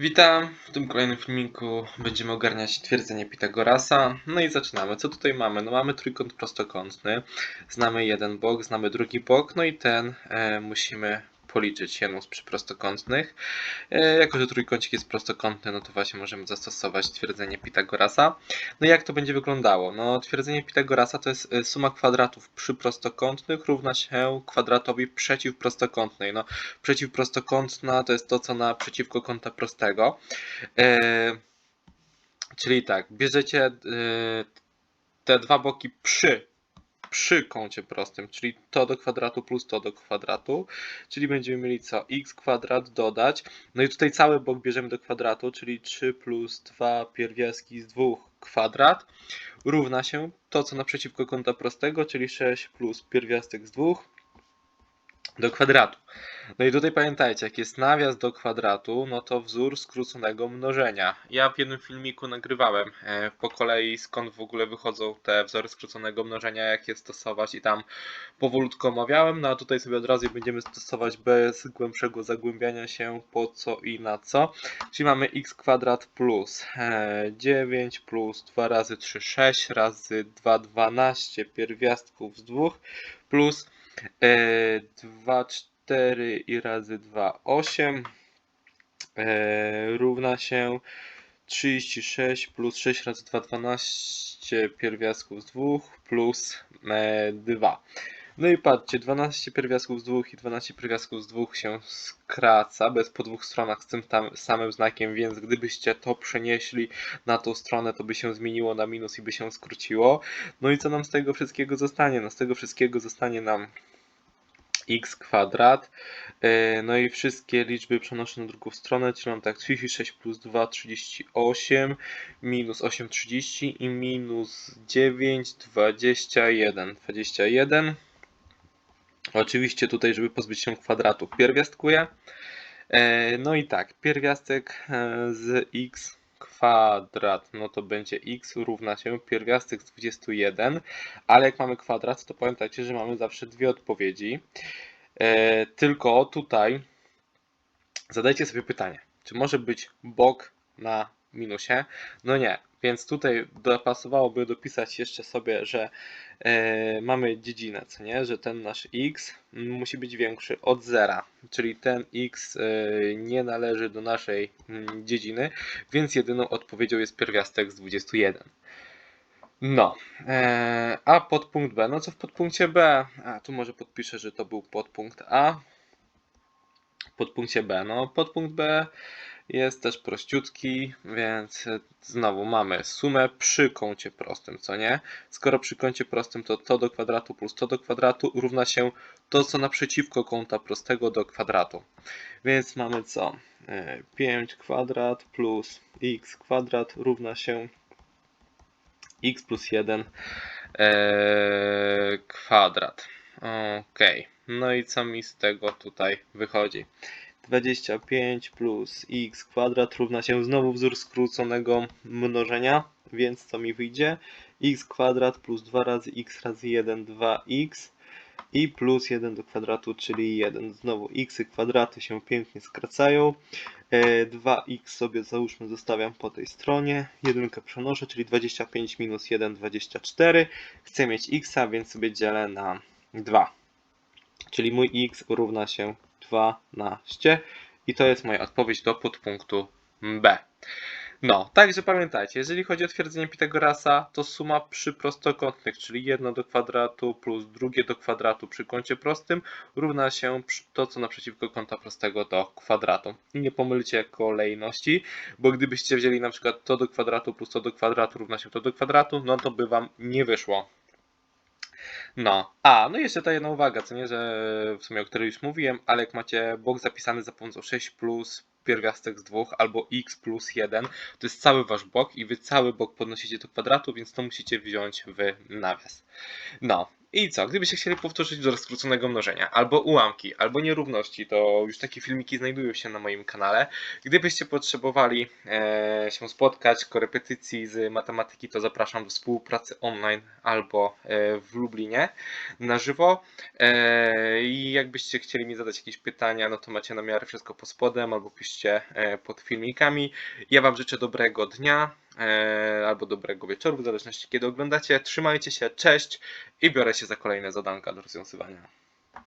Witam, w tym kolejnym filmiku będziemy ogarniać twierdzenie Pitagorasa. No i zaczynamy. Co tutaj mamy? No mamy trójkąt prostokątny, znamy jeden bok, znamy drugi bok, no i ten e, musimy policzyć jedną z przyprostokątnych. E, jako, że trójkącik jest prostokątny, no to właśnie możemy zastosować twierdzenie Pitagorasa. No i jak to będzie wyglądało? No twierdzenie Pitagorasa to jest e, suma kwadratów przyprostokątnych równa się kwadratowi przeciwprostokątnej. No przeciwprostokątna to jest to, co naprzeciwko kąta prostego. E, czyli tak, bierzecie te dwa boki przy, przy kącie prostym, czyli to do kwadratu plus to do kwadratu, czyli będziemy mieli co? x kwadrat dodać, no i tutaj cały bok bierzemy do kwadratu, czyli 3 plus 2 pierwiastki z 2 kwadrat równa się to, co naprzeciwko kąta prostego, czyli 6 plus pierwiastek z 2 do kwadratu. No i tutaj pamiętajcie, jak jest nawias do kwadratu, no to wzór skróconego mnożenia. Ja w jednym filmiku nagrywałem e, po kolei skąd w ogóle wychodzą te wzory skróconego mnożenia, jak je stosować i tam powolutku omawiałem, no a tutaj sobie od razu będziemy stosować bez głębszego zagłębiania się po co i na co. Czyli mamy x kwadrat plus e, 9 plus 2 razy 3 6 razy 2 12 pierwiastków z 2 plus e, 2 4 i razy 2 8 e, równa się 36 plus 6 razy 2 12 pierwiastków z 2 plus e, 2. No i patrzcie, 12 pierwiastków z 2 i 12 pierwiastków z 2 się skraca, bez po dwóch stronach z tym tam samym znakiem, więc gdybyście to przenieśli na tą stronę, to by się zmieniło na minus i by się skróciło. No i co nam z tego wszystkiego zostanie? No z tego wszystkiego zostanie nam x kwadrat. E, No i wszystkie liczby przenoszę na drugą stronę, czyli mam tak 36 plus 2, 38, minus 8, 30 i minus 9, 21. 21. Oczywiście tutaj, żeby pozbyć się kwadratu, pierwiastkuję. E, No i tak, pierwiastek e, z x kwadrat, no to będzie x równa się pierwiastek z 21, ale jak mamy kwadrat, to pamiętajcie, że mamy zawsze dwie odpowiedzi. E, tylko tutaj zadajcie sobie pytanie, czy może być bok na minusie? No nie, więc tutaj dopasowałoby dopisać jeszcze sobie, że e, mamy dziedzinę, co nie? Że ten nasz x musi być większy od zera, czyli ten x e, nie należy do naszej mm, dziedziny, więc jedyną odpowiedzią jest pierwiastek z 21. No, e, a podpunkt B, no co w podpunkcie B? A, tu może podpiszę, że to był podpunkt A. Podpunkcie B, no podpunkt B jest też prościutki, więc znowu mamy sumę przy kącie prostym, co nie? Skoro przy kącie prostym to to do kwadratu plus to do kwadratu równa się to, co naprzeciwko kąta prostego do kwadratu. Więc mamy co? E, 5 kwadrat plus x kwadrat równa się x plus 1 e, kwadrat. Ok, no i co mi z tego tutaj wychodzi? 25 plus x kwadrat równa się znowu wzór skróconego mnożenia, więc co mi wyjdzie? x kwadrat plus 2 razy x razy 1, 2x i plus 1 do kwadratu, czyli 1. Znowu x kwadraty się pięknie skracają. E, 2x sobie załóżmy zostawiam po tej stronie. Jedynkę przenoszę, czyli 25 minus 1, 24. Chcę mieć x, więc sobie dzielę na 2. Czyli mój x równa się 12 i to jest moja odpowiedź do podpunktu B. No, także pamiętajcie, jeżeli chodzi o twierdzenie Pitagorasa, to suma przy prostokątnych, czyli jedno do kwadratu plus drugie do kwadratu przy kącie prostym równa się to, co naprzeciwko kąta prostego do kwadratu. I nie pomylcie kolejności, bo gdybyście wzięli na przykład to do kwadratu plus to do kwadratu równa się to do kwadratu, no to by wam nie wyszło. No, a, no i jeszcze ta jedna uwaga, co nie, że w sumie o której już mówiłem, ale jak macie bok zapisany za pomocą 6 plus pierwiastek z 2 albo x plus 1, to jest cały wasz bok i wy cały bok podnosicie do kwadratu, więc to musicie wziąć w nawias. No, I co? Gdybyście chcieli powtórzyć wzór skróconego mnożenia, albo ułamki, albo nierówności, to już takie filmiki znajdują się na moim kanale. Gdybyście potrzebowali e, się spotkać, korepetycji z matematyki, to zapraszam do współpracy online albo e, w Lublinie na żywo. E, I jakbyście chcieli mi zadać jakieś pytania, no to macie na miarę wszystko pod spodem, albo piszcie e, pod filmikami. Ja Wam życzę dobrego dnia albo dobrego wieczoru, w zależności kiedy oglądacie. Trzymajcie się, cześć i biorę się za kolejne zadanka do rozwiązywania.